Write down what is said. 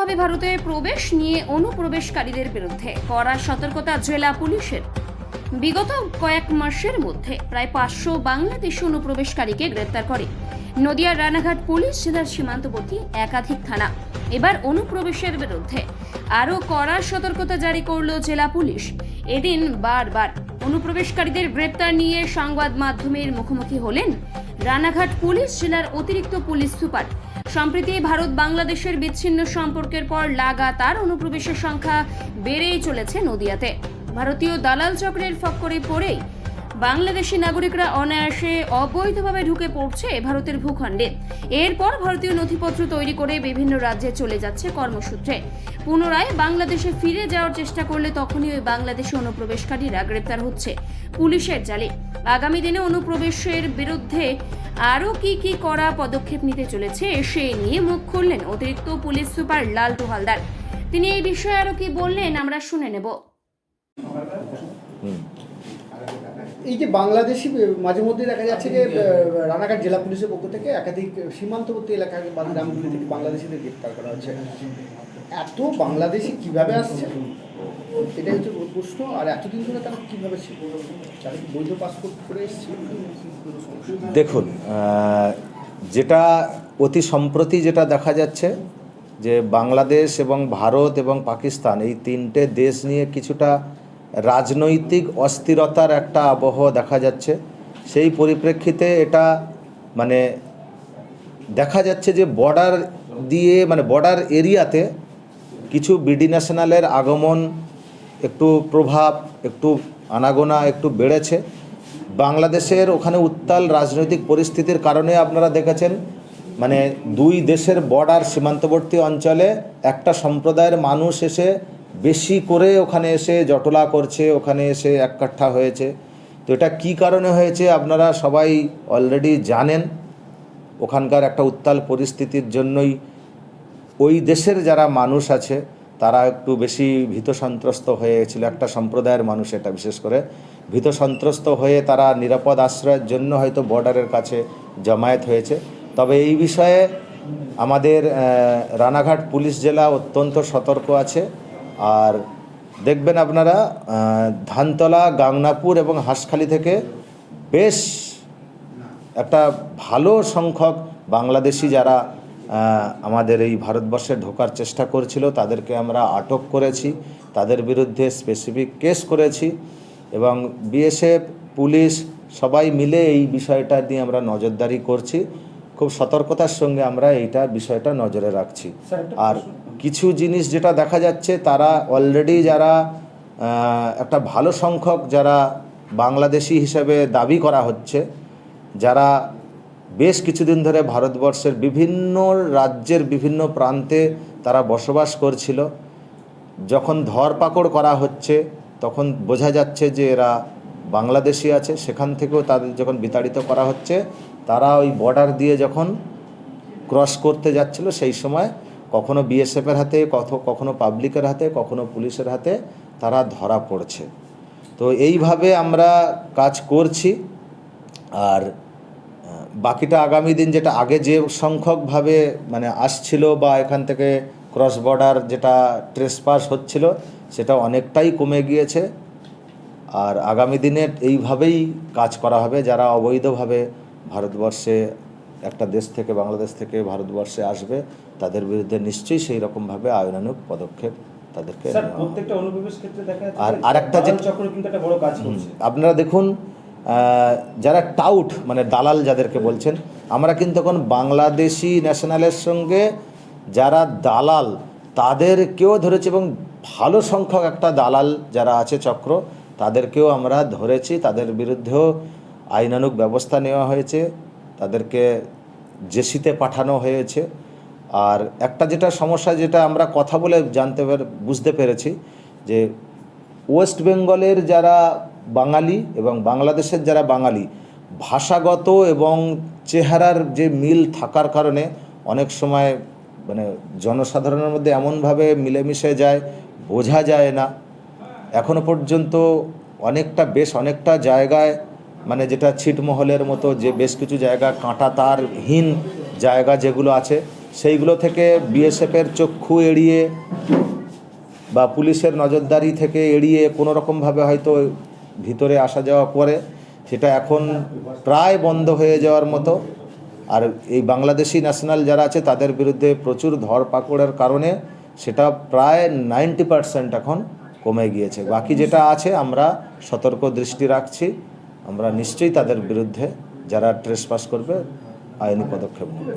অবৈধভাবে ভারতে প্রবেশ নিয়ে অনুপ্রবেশকারীদের বিরুদ্ধে কড়া সতর্কতা জেলা পুলিশের। বিগত কয়েক মাসের মধ্যে প্রায় পাঁচশো বাংলাদেশি অনুপ্রবেশকারীকে গ্রেপ্তার করে। নদিয়ার রানাঘাট পুলিশ জেলার সীমান্তবর্তী একাধিক থানা। এবার অনুপ্রবেশের বিরুদ্ধে আরও কড়া সতর্কতা জারি করল জেলা পুলিশ। এদিন বারবার অনুপ্রবেশকারীদের গ্রেপ্তার নিয়ে সংবাদ মাধ্যমের মুখোমুখি হলেন রানাঘাট পুলিশ জেলার অতিরিক্ত পুলিশ সুপার সম্প্রতি ভারত বাংলাদেশের বিচ্ছিন্ন সম্পর্কের পর লাগাতার অনুপ্রবেশের সংখ্যা বেড়েই চলেছে নদিয়াতে। ভারতীয় দালাল চক্রের ফক্করে পড়েই বাংলাদেশি নাগরিকরা অনায়াসে অবৈধভাবে ঢুকে পড়ছে ভারতের ভূখণ্ডে। এরপর ভারতীয় নথিপত্র তৈরি করে বিভিন্ন রাজ্যে চলে যাচ্ছে কর্মসূত্রে। পুনরায় বাংলাদেশে ফিরে যাওয়ার চেষ্টা করলে তখনই ওই বাংলাদেশি অনুপ্রবেশকারীরা গ্রেপ্তার হচ্ছে পুলিশের জালে। আগামী দিনে অনুপ্রবেশের বিরুদ্ধে আরও কি কি করা পদক্ষেপ নিতে চলেছে, সে নিয়ে মুখ খুললেন অতিরিক্ত পুলিশ সুপার লাল হালদার। তিনি এই বিষয়ে আরও কি বললেন, আমরা শুনে নেব। এই যে বাংলাদেশি মাঝে মধ্যে দেখা যাচ্ছে যে রানাঘাট জেলা পুলিশের পক্ষ থেকে একাধিক সীমান্তবর্তী এলাকা বা গ্রামগুলি থেকে বাংলাদেশিদের গ্রেপ্তার করা হচ্ছে। এত বাংলাদেশি কীভাবে আসছে? এটাই হচ্ছে প্রশ্ন। আর এতদিন ধরে তারা কীভাবে বৈধ পাসপোর্ট করে এসছে। দেখুন যেটা অতি সম্প্রতি যেটা দেখা যাচ্ছে যে বাংলাদেশ এবং ভারত এবং পাকিস্তান এই তিনটে দেশ নিয়ে কিছুটা রাজনৈতিক অস্থিরতার একটা আবহ দেখা যাচ্ছে। সেই পরিপ্রেক্ষিতে এটা মানে দেখা যাচ্ছে যে বর্ডার দিয়ে মানে বর্ডার এরিয়াতে কিছু বিডি ন্যাশনালের আগমন একটু প্রভাব, একটু আনাগোনা, একটু বেড়েছে। বাংলাদেশের ওখানে উত্তাল রাজনৈতিক পরিস্থিতির কারণে আপনারা দেখেছেন মানে দুই দেশের বর্ডার সীমান্তবর্তী অঞ্চলে একটা সম্প্রদায়ের মানুষ এসে বেশি করে ওখানে এসে জটলা করছে, ওখানে এসে এককাঠা হয়েছে। তো এটা কী কারণে হয়েছে আপনারা সবাই অলরেডি জানেন, ওখানকার একটা উত্তাল পরিস্থিতির জন্যই ওই দেশের যারা মানুষ আছে, তারা একটু বেশি ভীত সন্ত্রস্ত হয়ে গেছিল একটা সম্প্রদায়ের মানুষ এটা বিশেষ করে। ভীত সন্ত্রস্ত হয়ে তারা নিরাপদ আশ্রয়ের জন্য হয়তো বর্ডারের কাছে জমায়েত হয়েছে। তবে এই বিষয়ে আমাদের রানাঘাট পুলিশ জেলা অত্যন্ত সতর্ক আছে। আর দেখবেন আপনারা ধানতলা গাংনাপুর এবং হাঁসখালি থেকে বেশ একটা ভালো সংখ্যক বাংলাদেশি যারা আমাদের এই ভারতবর্ষে ঢোকার চেষ্টা করছিল তাদেরকে আমরা আটক করেছি তাদের বিরুদ্ধে স্পেসিফিক কেস করেছি এবং বিএসএফ পুলিশ সবাই মিলে এই বিষয়টা নিয়ে আমরা নজরদারি করছি। খুব সতর্কতার সঙ্গে আমরা এইটা বিষয়টা নজরে রাখছি। আর কিছু জিনিস যেটা দেখা যাচ্ছে, তারা অলরেডি যারা একটা ভালো সংখ্যক যারা বাংলাদেশি হিসেবে দাবি করা হচ্ছে, যারা বেশ কিছুদিন ধরে ভারতবর্ষের বিভিন্ন রাজ্যের বিভিন্ন প্রান্তে তারা বসবাস করছিল, যখন ধরপাকড় করা হচ্ছে, তখন বোঝা যাচ্ছে যে এরা বাংলাদেশি আছে, সেখান থেকেও তাদের যখন বিতাড়িত করা হচ্ছে, তারা ওই বর্ডার দিয়ে যখন ক্রস করতে যাচ্ছিল, সেই সময় কখনো বিএসএফের হাতে, কত, কখনো পাবলিকের হাতে, কখনো পুলিশের হাতে তারা ধরা পড়ছে। তো এইভাবে আমরা কাজ করছি। আর বাকিটা আগামী দিন যেটা আগে যে সংখ্যকভাবে মানে আসছিল বা এখান থেকে ক্রস বর্ডার যেটা ট্রেসপাস হচ্ছিল, সেটা অনেকটাই কমে গিয়েছে। আর আগামী দিনে এইভাবেই কাজ করা হবে যারা অবৈধভাবে ভারতবর্ষে একটা দেশ থেকে বাংলাদেশ থেকে ভারতবর্ষে আসবে তাদের বিরুদ্ধে নিশ্চয়ই সেই রকমভাবে আইনানুগ পদক্ষেপ তাদেরকে স্যার প্রত্যেকটা অনুপ্রবেশ ক্ষেত্রে দেখা আর আরেকটা যে- চক্র কিন্তু একটা বড় কাজ করছে। আপনারা দেখুন যারা টাউট মানে দালাল যাদেরকে বলছেন আমরা কিন্তু এখন বাংলাদেশি ন্যাশনালের সঙ্গে যারা দালাল তাদেরকেও ধরেছি এবং ভালো সংখ্যক একটা দালাল যারা আছে চক্র তাদেরকেও আমরা ধরেছি তাদের বিরুদ্ধেও আইনানুক ব্যবস্থা নেওয়া হয়েছে। তাদেরকে জেসিতে পাঠানো হয়েছে। আর একটা যেটা সমস্যা যেটা আমরা কথা বলে জানতে বুঝতে পেরেছি যে ওয়েস্ট বেঙ্গলের যারা বাঙালি এবং বাংলাদেশের যারা বাঙালি, ভাষাগত এবং চেহারার যে মিল থাকার কারণে অনেক সময় মানে জনসাধারণের মধ্যে এমনভাবে মিলেমিশে যায়, বোঝা যায় না। এখনও পর্যন্ত অনেকটা বেশ অনেকটা জায়গায় মানে যেটা ছিটমহলের মতো যে বেশ কিছু জায়গা কাঁটা তারহীন জায়গা যেগুলো আছে, সেইগুলো থেকে বিএসএফের চক্ষু এড়িয়ে বা পুলিশের নজরদারি থেকে এড়িয়ে কোনো রকমভাবে হয়তো ভিতরে আসা যাওয়া করে, সেটা এখন প্রায় বন্ধ হয়ে যাওয়ার মতো। আর এই বাংলাদেশি ন্যাশনাল যারা আছে, তাদের বিরুদ্ধে প্রচুর ধরপাকড়ের কারণে সেটা প্রায় নাইনটি পারসেন্ট এখন কমে গিয়েছে। বাকি যেটা আছে, আমরা সতর্ক দৃষ্টি রাখছি। আমরা নিশ্চয়ই তাদের বিরুদ্ধে যারা ট্রেস পাস করবে আইনি পদক্ষেপ নেব।